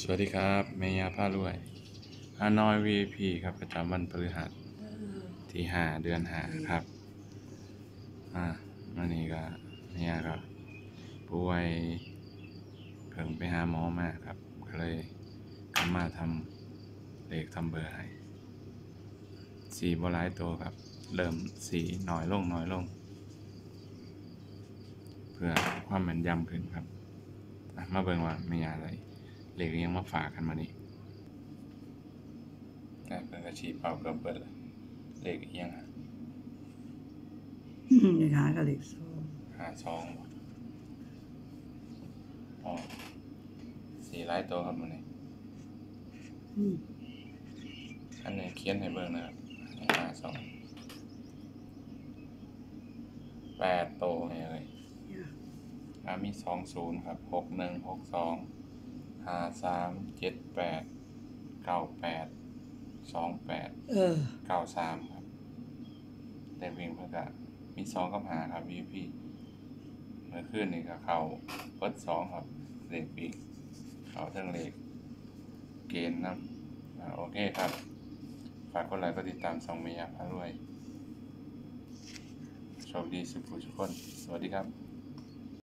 สวัสดีครับ เมยาผ้ารวยฮานอย VIP ครับ ประจำวันพฤหัสที่ห้าเดือนห้าครับ อ่าวันนี้ก็เมยาก็ป่วยเพิ่งไปหาหมอมาครับ ก็เลยกลับมาทำเลขทำเบอร์ให้สีบหลายตัวครับ เริ่มสีหน่อยลงหน่อยลง เพื่อความแม่นยำขึ้นครับ มาเบิ่งว่าไม่ยาอะไร เลขยังมาฝากกันมานี่อะเพิ่นก็ชี้เป่าเกือบเบิดเลยเลขอีหยังอะเลขหากับเลขสองหาสองบ่อ๋อสีหลายตัวครับมันนี่อืมอันนี้เขียนให้เบิ่งนะครับหาสองแปดตัวไงเลยเนี่ยอ่ามีสองศูนย์ครับหกหนึ่งหกสอง ห้าสามเจ็ดแปดเก้าแปดสองแปดเออ เก้าสามครับแต่วิ่งเพื่อกะมีสองกับหาครับ VP เมื่อคืนนี่ก็เขาเปิดสองครับเลขปีกเขาเทิงเลขเกณฑ์นะอ่าโอเคครับ ฝากกดไลค์กดติดตามสองเมียพารวยโชคดีสุขผู้ทุกคน สวัสดีครับ